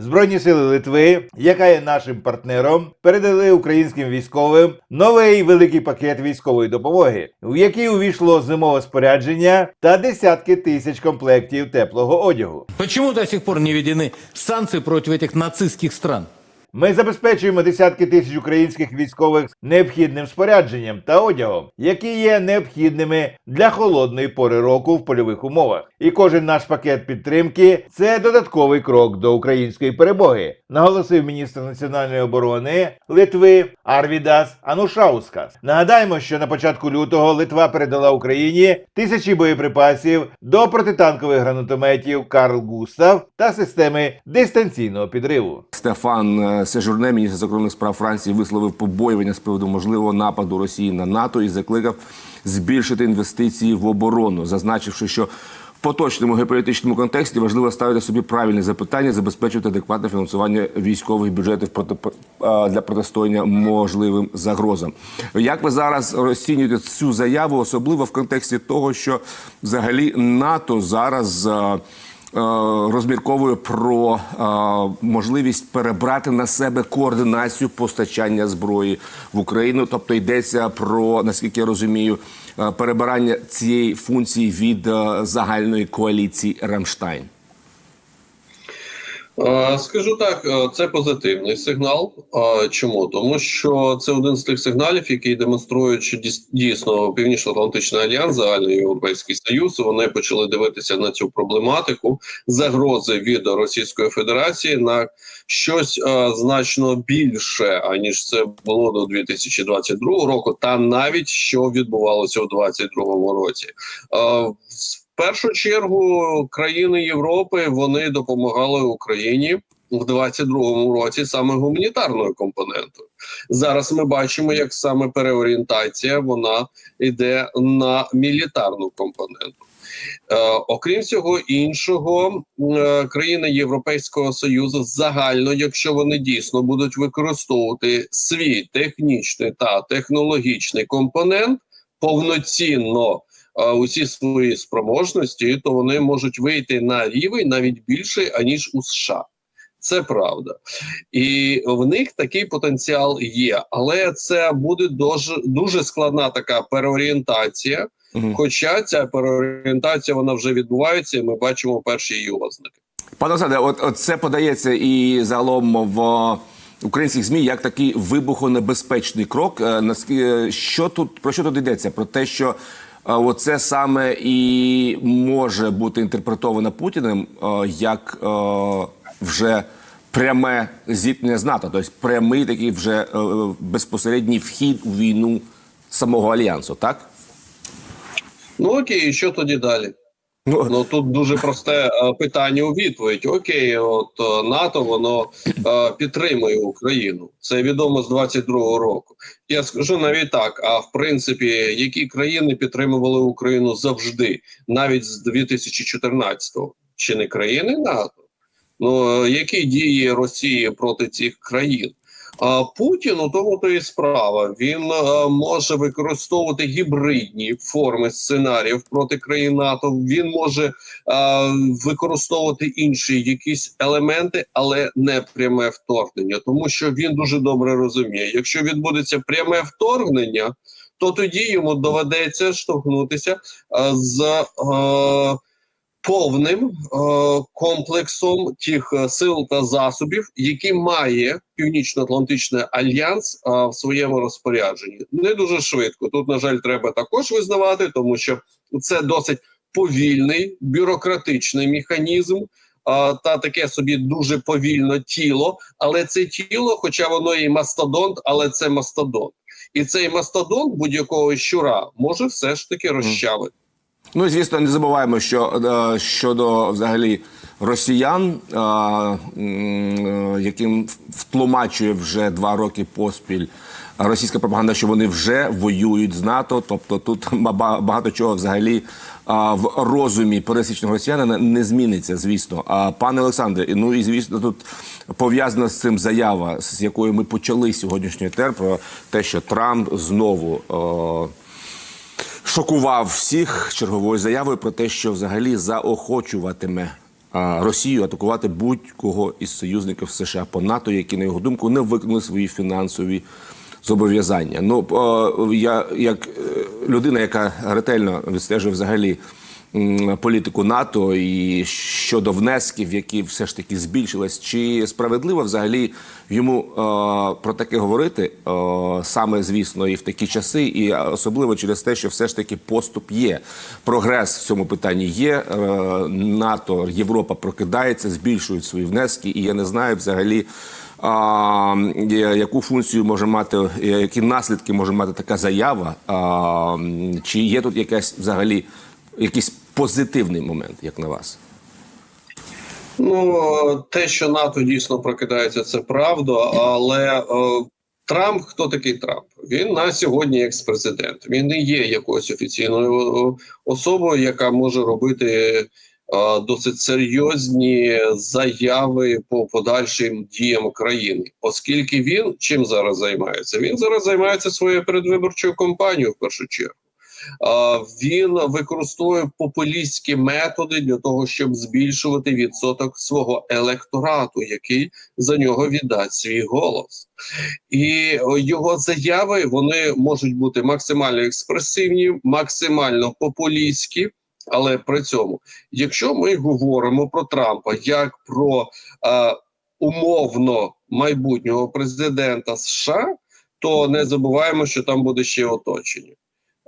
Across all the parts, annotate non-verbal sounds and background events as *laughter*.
Збройні сили Литви, яка є нашим партнером, передали українським військовим новий великий пакет військової допомоги, в який увійшло зимове спорядження та десятки тисяч комплектів теплого одягу. Чому до сих пор не введені санкції проти цих нацистських стран? Ми забезпечуємо десятки тисяч українських військових необхідним спорядженням та одягом, які є необхідними для холодної пори року в польових умовах. І кожен наш пакет підтримки це додатковий крок до української перемоги, наголосив міністр національної оборони Литви Арвідас Анушаускас. Нагадаємо, що на початку лютого Литва передала Україні тисячі боєприпасів до протитанкових гранатометів Карл Густав та системи дистанційного підриву. Стефан е, Сежурне, міністр закордонних справ Франції, висловив побоювання з приводу можливого нападу Росії на НАТО і закликав збільшити інвестиції в оборону, зазначивши, що в поточному геополітичному контексті важливо ставити собі правильні запитання, забезпечувати адекватне фінансування військових бюджетів проти е, для протистояння можливим загрозам. Як ви зараз розцінюєте цю заяву, особливо в контексті того, що взагалі НАТО зараз. Е, розмірковує про е, можливість перебрати на себе координацію постачання зброї в Україну. Тобто йдеться про наскільки я розумію, е, перебирання цієї функції від загальної коаліції Рамштайн. Е, Скажу так, е, це позитивний сигнал. Е, Чому? Тому що це один з тих сигналів, який демонструють, що дійсно Північно-Атлантичний альянс, загальний європейський союз, вони почали дивитися на цю проблематику загрози від Російської Федерації на щось значно більше, аніж це було до 2022 року, та навіть що відбувалося у 2022 році. Першу чергу країни Європи вони допомагали Україні в 22-му році саме гуманітарною компонентою. Зараз ми бачимо, як саме переорієнтація вона йде на мілітарну компоненту. Е, окрім цього іншого, е, країни Європейського союзу загально, якщо вони дійсно будуть використовувати свій технічний та технологічний компонент повноцінно усі свої спроможності, то вони можуть вийти на рівень навіть більший аніж у США. Це правда, і в них такий потенціал є, але це буде дуже дуже складна така переорієнтація. Мгм. Хоча ця переорієнтація вона вже відбувається, і ми бачимо перші її ознаки. Пане Олександре, от, от це подається і загалом в українських змі як такий вибухонебезпечний крок. Е, Що тут про що тут йдеться? Про те, що е, оце саме і може бути інтерпретовано Путіним е, як е, вже пряме зіткнення з НАТО, тобто прямий такий вже е, безпосередній вхід у війну самого альянсу, так? Ну окей, що тоді далі? Ну, тут дуже просте е, питання у відповідь. Окей, от е, НАТО воно е, підтримує Україну. Це відомо з 22-го року. Я скажу навіть так. А в принципі, які країни підтримували Україну завжди, навіть з 2014-го? Чи не країни НАТО? Ну які дії Росії проти цих країн? Путін у тому то і справа. Він е, може використовувати гібридні форми сценаріїв проти країн НАТО. Він може е, використовувати інші якісь елементи, але не пряме вторгнення, тому що він дуже добре розуміє, якщо відбудеться пряме вторгнення, то тоді йому доведеться штовхнутися е, з. Повним е, комплексом тих е, сил та засобів, які має Північно-Атлантичний альянс е, в своєму розпорядженні. Не дуже швидко. Тут, на жаль, треба також визнавати, тому що це досить повільний бюрократичний механізм. Та таке собі дуже повільне тіло, але це тіло, хоча воно і мастодонт, але це мастодонт, і цей мастодонт будь-якого щура може все ж таки розчавити. Ну і звісно, не забуваємо, що е, щодо взагалі росіян, е, яким втлумачує вже два роки поспіль російська пропаганда, що вони вже воюють з НАТО. Тобто тут *laughs* ба- багато чого взагалі е, в розумі пересічного росіянина не зміниться, звісно. А пане Олександре, ну і звісно, тут пов'язана з цим заява, з якою ми почали сьогоднішній етер, про те, що Трамп знову. Шокував всіх черговою заявою про те, що взагалі заохочуватиме Росію атакувати будь-кого із союзників США по НАТО, які на його думку не виконали свої фінансові зобов'язання. Ну я як е, людина, яка ретельно відстежує взагалі політику НАТО і щодо внесків, які все ж таки збільшились, чи справедливо взагалі йому е, про таке говорити е, саме звісно і в такі часи, і особливо через те, що все ж таки поступ є. Прогрес в цьому питанні є. Е, НАТО, Європа прокидається, збільшують свої внески, і я не знаю взагалі. А, яку функцію може мати, які наслідки може мати така заява? А, чи є тут якась взагалі якийсь позитивний момент, як на вас? Ну те, що НАТО дійсно прокидається, це правда. Але е, Трамп, хто такий Трамп? Він на сьогодні екс-президент. Він не є якоюсь офіційною е, особою, яка може робити е, досить серйозні заяви по подальшим діям країни, оскільки він чим зараз займається? Він зараз займається своєю передвиборчою кампанією в першу чергу. Він використовує популістські методи для того, щоб збільшувати відсоток свого електорату, який за нього віддасть свій голос. І його заяви вони можуть бути максимально експресивні, максимально популістські. Але при цьому, якщо ми говоримо про Трампа як про е, умовно майбутнього президента США, то не забуваємо, що там буде ще оточення.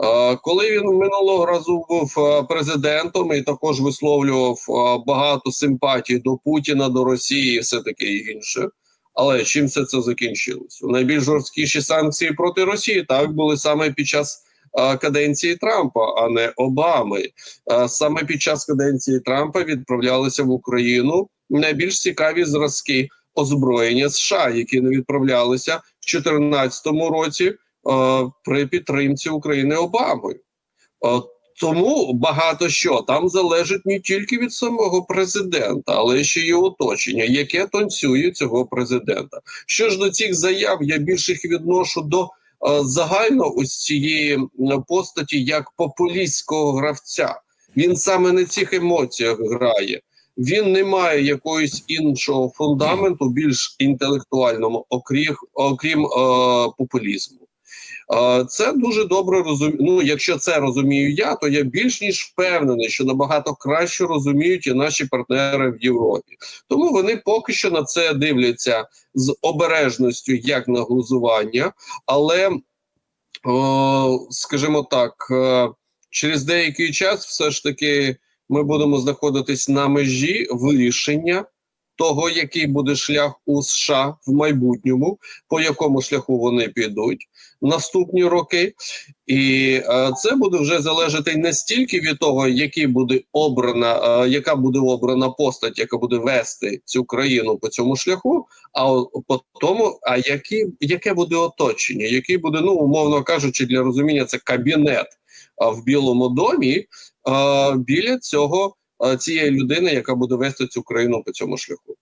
Е, Коли він минулого разу був е, президентом і також висловлював е, багато симпатій до Путіна, до Росії, і все таке інше. Але чим все це закінчилось? Найбільш жорсткіші санкції проти Росії так були саме під час каденції Трампа, а не Обами. Саме під час каденції Трампа відправлялися в Україну найбільш цікаві зразки озброєння США, які не відправлялися в 2014 році при підтримці України Обамою. Е, Тому багато що там залежить не тільки від самого президента, але ще й оточення, яке танцює цього президента. Що ж до цих заяв, я більше їх відношу до е, загально ось цієї постаті як популістського гравця. Він саме на цих емоціях грає. Він не має якогось іншого фундаменту, більш інтелектуального, окрім, окрім е, популізму. Це дуже добре розумію. Ну, якщо це розумію я, то я більш ніж впевнений, що набагато краще розуміють і наші партнери в Європі. Тому вони поки що на це дивляться з обережністю як на глузування, але, о, скажімо так, е, через деякий час все ж таки ми будемо знаходитись на межі вирішення того, який буде шлях у США в майбутньому, по якому шляху вони підуть наступні роки, і е, це буде вже залежати не стільки від того, який буде обрана, е, яка буде обрана постать, яка буде вести цю країну по цьому шляху, а по тому, а які, яке буде оточення, який буде, ну умовно кажучи, для розуміння це кабінет в Білому домі біля цього цієї людини, яка буде вести цю країну по цьому шляху.